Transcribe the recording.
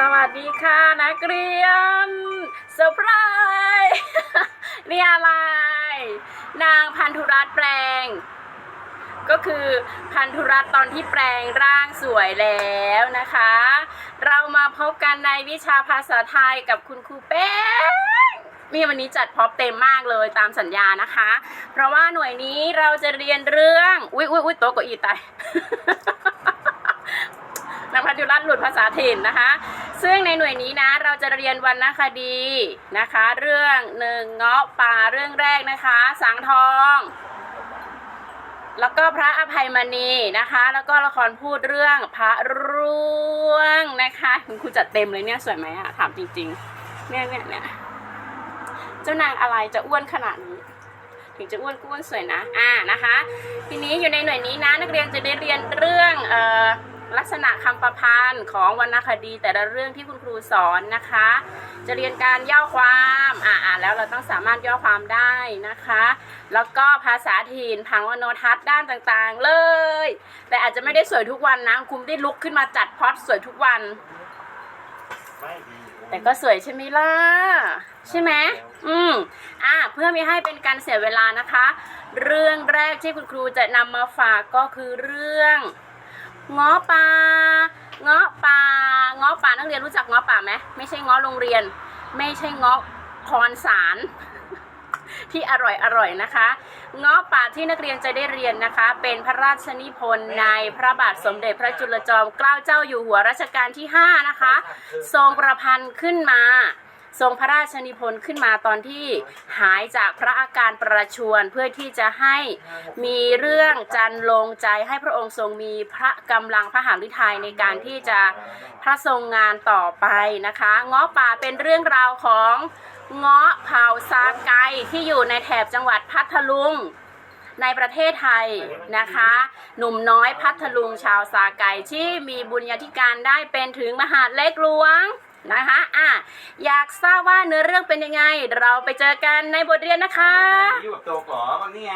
สวัสดีค่ะนักเรียนเซอร์ไพรส์นี่อะไร นางพันธุรัตน์แปลง ก็คือพันธุรัตน์ตอนที่แปลงร่างสวยแล้วนะคะ เรามาพบกันในวิชาภาษาไทยกับคุณครูแป้งนี่วันนี้จัดพร็อพเต็มมากเลยตามสัญญานะคะ เพราะว่าหน่วยนี้เราจะเรียนเรื่อง อุ๊ยอุ๊ยอุ๊ยโต๊ะเก้าอี้ตาย นางพันธุรัตหลุดภาษาถิ่นนะคะ ซึ่งในหน่วยนี้นะเราจะเรียนวรรณคดีนะคะ เรื่องหนึ่งเงาะป่าเรื่องแรกนะคะ สังทองแล้วก็พระอภัยมณีนะคะ แล้วก็ละครพูดเรื่องพระร่วงนะคะคุณครูจัดเต็มเลยเนี่ยสวยไหมอะถามจริงๆ เนี่ยเนี่ยเนี่ยเจ้านางอะไรจะอ้วนขนาดนี้ ถึงจะอ้วนก็อ้วนสวยนะ อ่านะคะ ทีนี้อยู่ในหน่วยนี้นะนักเรียนจะได้เรียนเรื่องเอ่อ ลักษณะคำประพันธ์ของวรรณคดีแต่ละเรื่องที่คุณครูสอนนะคะ จะเรียนการย่อความอ่านแล้วเราต้องสามารถย่อความได้นะคะ แล้วก็ภาษาถิ่นผังวโนทัศน์ด้านต่างๆเลย แต่อาจจะไม่ได้สวยทุกวันนะคุณไม่ได้ลุกขึ้นมาจัดพ็อดสวยทุกวัน แต่ก็สวยใช่ไหมล่ะใช่ไหมอืมอะเพื่อไม่ให้เป็นการเสียเวลานะคะ เรื่องแรกที่คุณครูจะนำมาฝากก็คือเรื่อง เงาะป่าเงาะป่าเงาะป่านักเรียนรู้จักเงาะป่าไหมไม่ใช่เงาะโรงเรียน ไม่ใช่เงาะคอนสารที่อร่อยอร่อยนะคะเงาะป่าที่นักเรียนจะได้เรียนนะคะ เป็นพระราชนิพนธ์ในพระบาทสมเด็จพระจุลจอมเกล้าเจ้าอยู่หัวรัชกาลที่ 5 นะคะ ทรงประพันธ์ขึ้นมา ทรงพระราชนิพนธ์ขึ้นมาตอนที่หายจากพระอาการประชวรเพื่อที่จะให้มีเรื่องจันลงใจให้พระองค์ทรงมีพระกำลังพระหฤทัยในการที่จะพระทรงงานต่อไปนะคะเงาะป่าเป็นเรื่องราวของเงาะเผาซาไกที่อยู่ในแถบจังหวัดพัทลุงในประเทศไทยนะคะ หนุ่มน้อยพัทลุงชาวสาไก่ที่มีบุญญาธิการได้เป็นถึงมหาดเล็กหลวง นะคะอะอยากทราบว่าเนื้อเรื่องเป็นยังไง เราไปเจอกันในบทเรียนนะคะ อยู่กับตัวก่อบ้างนี่ไง